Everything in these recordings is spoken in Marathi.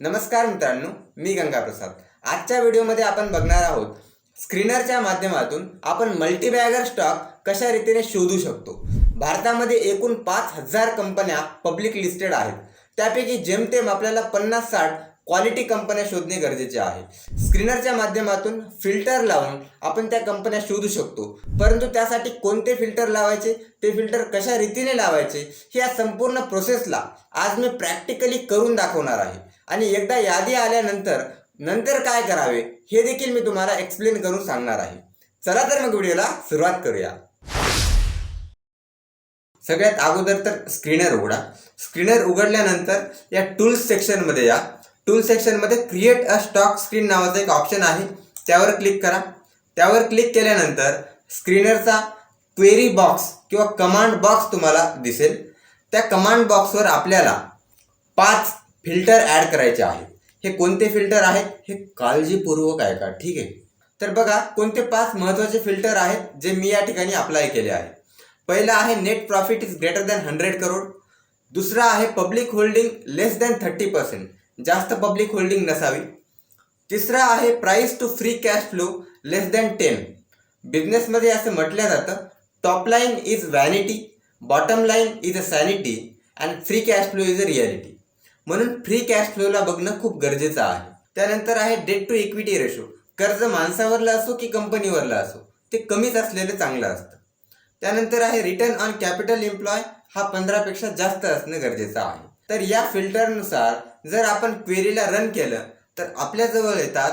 नमस्कार मित्रांनो मी गंगा प्रसाद आजच्या व्हिडिओमध्ये आपण बघणार आहोत स्क्रीनरच्या माध्यमातून आपण मल्टीबॅगर स्टॉक कशा रीतीने शोधू शकतो? भारतामध्ये एकूण पाच हजार कंपन्या पब्लिक लिस्टेड आहेत. त्यापैकी जेमतेम आपल्याला पन्नास साठ क्वालिटी कंपन्या शोधणे गरजेचे आहे. स्क्रीनरच्या माध्यमातून फिल्टर लावून आपण त्या कंपन्या शोधू शकतो. परंतु त्यासाठी कोणते फिल्टर लावायचे? ते फिल्टर कशा रीतीने लावायचे? ह्या संपूर्ण प्रोसेसला आज मी प्रॅक्टिकली करून दाखवणार आहे. आणि एकदा यादी आल्यानंतर नंतर काय करावे हे देखील मी तुम्हाला एक्सप्लेन करून सांगणार आहे. चला तर मग व्हिडिओला सुरुवात करूया. सगळ्यात अगोदर तर स्क्रीनर उघडा. स्क्रीनर उघडल्यानंतर या टूल्स सेक्शनमध्ये या. टूल सेक्शनमध्ये क्रिएट अ स्टॉक स्क्रीन नावाचं एक ऑप्शन आहे. त्यावर क्लिक करा. त्यावर क्लिक केल्यानंतर स्क्रीनरचा क्वेरी बॉक्स किंवा कमांड बॉक्स तुम्हाला दिसेल. त्या कमांड बॉक्सवर आपल्याला पाच फिल्टर ॲड करायचे आहेत. हे कोणते फिल्टर आहेत? हे काळजीपूर्वक आहे का ठीक आहे? तर बघा कोणते पाच महत्त्वाचे फिल्टर आहेत जे मी या ठिकाणी अप्लाय केले आहे पहिला आहे net profit is greater than hundred crore दुसरा आहे public holding less than thirty percent जास्त पब्लिक होल्डिंग नसावी. तिसरा आहे price to free cash flow less than ten बिझनेसमध्ये असं म्हटलं जातं top line is vanity bottom line is a sanity and free cash flow is a reality म्हणून फ्री कॅश फ्लोला बघणं खूप गरजेचं आहे. त्यानंतर आहे डेट टू इक्विटी रेशो कर्ज माणसावरला असो की कंपनीवरला असो ते कमीच असलेलं चांगलं असतं. त्यानंतर आहे रिटर्न ऑन कॅपिटल एम्प्लॉय हा पंधरापेक्षा जास्त असणं गरजेचं आहे. तर या फिल्टरनुसार जर आपण क्वेरीला रन केलं तर आपल्याजवळ येतात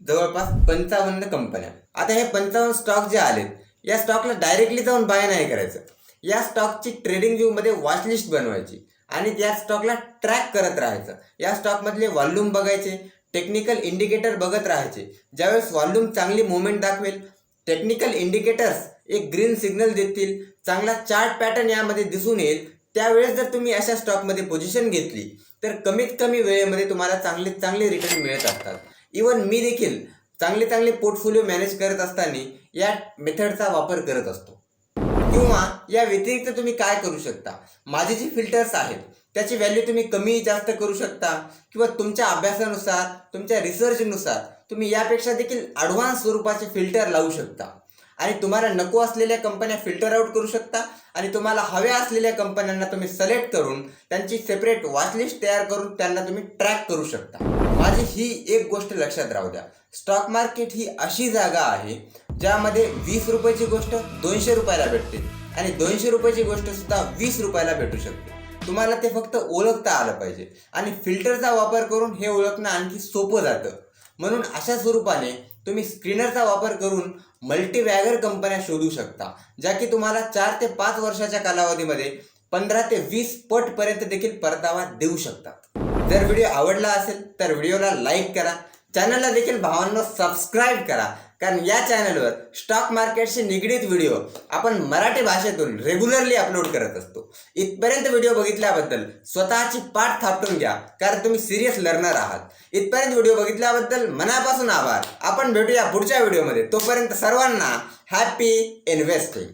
जवळपास पंचावन्न कंपन्या. आता हे पंचावन्न स्टॉक जे आलेत या स्टॉकला डायरेक्टली जाऊन बाय नाही करायचं. या स्टॉकची ट्रेडिंग व्ह्यूमध्ये वॉचलिस्ट बनवायची आणि त्या स्टॉकला ट्रॅक करत राहायचं. या स्टॉकमधले वॉल्यूम बघायचे टेक्निकल इंडिकेटर बघत राहायचे. ज्यावेळेस वॉल्यूम चांगली मुवमेंट दाखवेल टेक्निकल इंडिकेटर्स एक ग्रीन सिग्नल देतील चांगला चार्ट पॅटर्न यामध्ये दिसून येईल त्यावेळेस जर तुम्ही अशा स्टॉकमध्ये पोझिशन घेतली तर कमीत कमी वेळेमध्ये तुम्हाला चांगले चांगले रिटर्न मिळत असतात. इवन मी देखील चांगले चांगले पोर्टफोलिओ मॅनेज करत असताना या मेथडचा वापर करत असतो. किंवा या व्यतिरिक्त तुम्ही काय करू शकता? माझे जे फिल्टर्स आहेत त्याची व्हॅल्यू तुम्ही कमी जास्त करू शकता. किंवा तुमच्या अभ्यासानुसार तुमच्या रिसर्चनुसार तुम्ही यापेक्षा देखील ॲडव्हान्स स्वरूपाचे फिल्टर लावू शकता. आणि तुम्हाला नको असलेल्या कंपन्या फिल्टर आउट करू शकता. आणि तुम्हाला हव्या असलेल्या कंपन्यांना तुम्ही सिलेक्ट करून त्यांची सेपरेट वॉचलिस्ट तयार करून त्यांना तुम्ही ट्रॅक करू शकता. माझी ही एक गोष्ट लक्षात राहू द्या. स्टॉक मार्केट ही अशी जागा आहे ज्यामध्ये वीस रुपयाची गोष्ट दोनशे रुपयाला भेटते आणि दोनशे रुपयाची गोष्ट सुद्धा वीस रुपयाला भेटू शकते. तुम्हाला ते फक्त ओळखता आलं पाहिजे. आणि फिल्टरचा वापर करून हे ओळखणं आणखी सोपं जातं. म्हणून अशा स्वरूपाने तुम्ही स्क्रीनरचा वापर करून मल्टीवॅगर कंपन्या शोधू शकता ज्या की तुम्हाला चार ते पाच वर्षाच्या कालावधीमध्ये पंधरा ते वीस पटपर्यंत देखील परतावा देऊ शकतात. जर व्हिडिओ आवडला असेल तर व्हिडिओला लाईक करा चॅनलला देखील भावांना सबस्क्राईब करा कारण या चॅनलवर स्टॉक मार्केटशी निगडीत व्हिडिओ आपण मराठी भाषेतून रेग्युलरली अपलोड करत असतो. इथपर्यंत व्हिडिओ बघितल्याबद्दल स्वतःची पाठ थापटून घ्या कारण तुम्ही सिरियस लर्नर आहात. इथपर्यंत व्हिडिओ बघितल्याबद्दल मनापासून आभार. आपण भेटूया पुढच्या व्हिडिओमध्ये तोपर्यंत सर्वांना हॅपी इन्व्हेस्टिंग